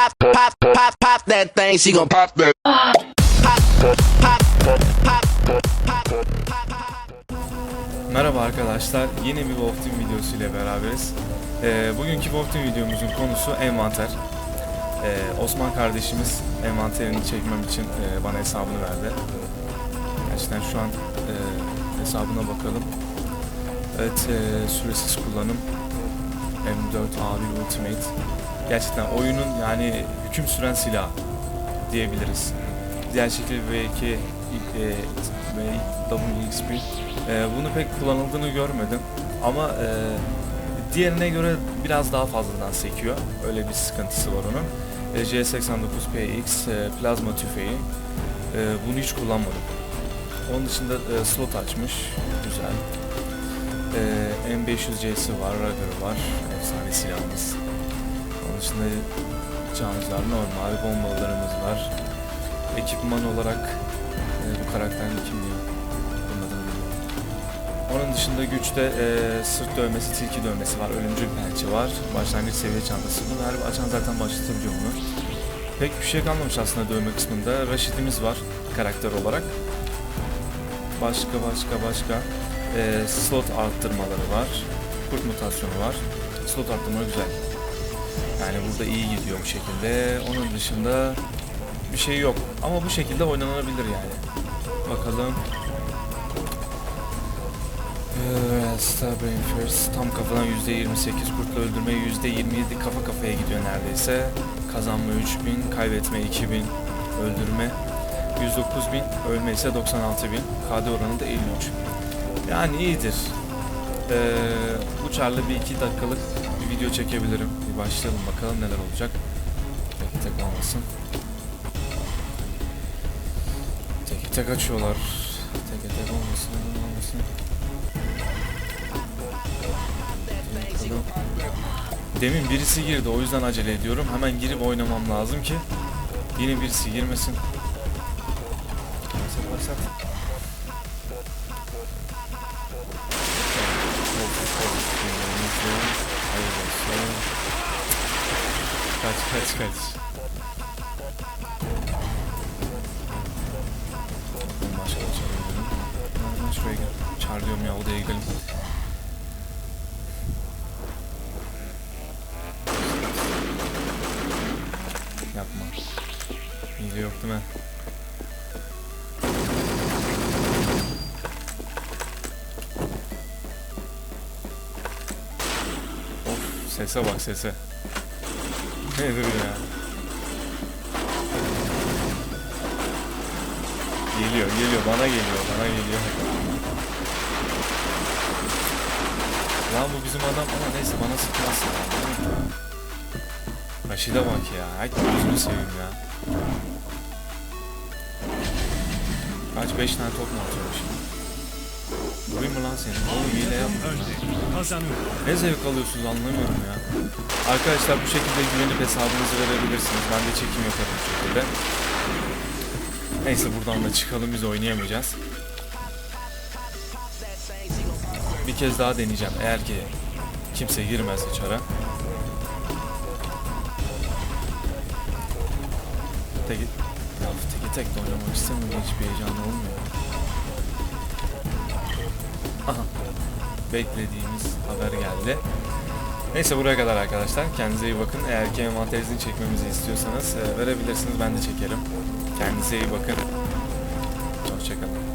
pop, pop, pop, pop that thing. She gon' pop that. Merhaba arkadaşlar, yeni bir Wolf Team videosu ile beraberiz. Ee, bugünkü Wolf Team videomuzun konusu envanter. Ee, Osman kardeşimiz envanterini çekmem için e, bana hesabını verdi. Gerçekten şu an e, hesabına bakalım. Evet, e, süresiz kullanım. M4A1 Ultimate. Gerçekten oyunun yani hüküm süren silah diyebiliriz. Diğer şekilde V2 e, WXP e, bunu pek kullanıldığını görmedim ama e, diğerine göre biraz daha fazladan sekiyor. Öyle bir sıkıntısı var onun. E, J89PX e, plazma tüfeği. E, bunu hiç kullanmadım. Onun dışında e, slot açmış. Güzel. E, M500C'si var, Rugger var. Efsane silahımız. Dışında camcılar normal, bombalarımız var. Ekipman olarak e, bu karakterin kimliği. Onun dışında güçte e, sırt dövmesi, tilki dövmesi var, ölümcül pençe var, başlangıç seviye çantası. Bunu her açan zaten başlatabiliyor bunu. Pek bir şey kalmamış aslında dövme kısmında. Rashid'imiz var karakter olarak. Başka başka başka e, slot arttırmaları var. Kurt mutasyonu var. Slot arttırma güzel. Yani burada iyi gidiyor bu şekilde. Onun dışında bir şey yok. Ama bu şekilde oynanabilir yani. Bakalım. Ee, Star Brain First tam kafadan %28 kurtla öldürme %27 kafa kafaya gidiyor neredeyse. Kazanma 3000, kaybetme 2000, öldürme 109.000, ölme ise 96.000. KD oranı da 53. Yani iyidir. Ee, bu çarla bir iki dakikalık video çekebilirim. Bir başlayalım bakalım neler olacak. Tek tek olmasın. Tek tek açıyorlar. Tek tek olmasın, olmasın. Demin birisi girdi o yüzden acele ediyorum. Hemen girip oynamam lazım ki yine birisi girmesin. Kaç kaç kaç. Başka. Ben şuraya gel. Çağır diyorum ya odaya gidelim. Yapma. Hile yok değil mi? Of sese bak sese. Nedir ya? Geliyor geliyor bana geliyor bana geliyor. Lan bu bizim adam ama neyse bana sıkmaz. Raşide bak ya. Ay gözünü seveyim ya. Kaç 5 tane top mu atıyor şimdi? Vurayım mı lan seni? Oğlum hile yapma. Ne zevk alıyorsunuz anlamıyorum ya. Arkadaşlar bu şekilde güvenip hesabınızı verebilirsiniz. Ben de çekim yaparım bu şekilde. Neyse buradan da çıkalım biz oynayamayacağız. Bir kez daha deneyeceğim eğer ki kimse girmezse çara. Teki, ya teki tek de oynamak istemiyorum hiçbir heyecanlı olmuyor. Aha. Beklediğimiz haber geldi. Neyse buraya kadar arkadaşlar. Kendinize iyi bakın. Eğer ki envanterinizin çekmemizi istiyorsanız e, verebilirsiniz. Ben de çekerim. Kendinize iyi bakın. Hoşçakalın.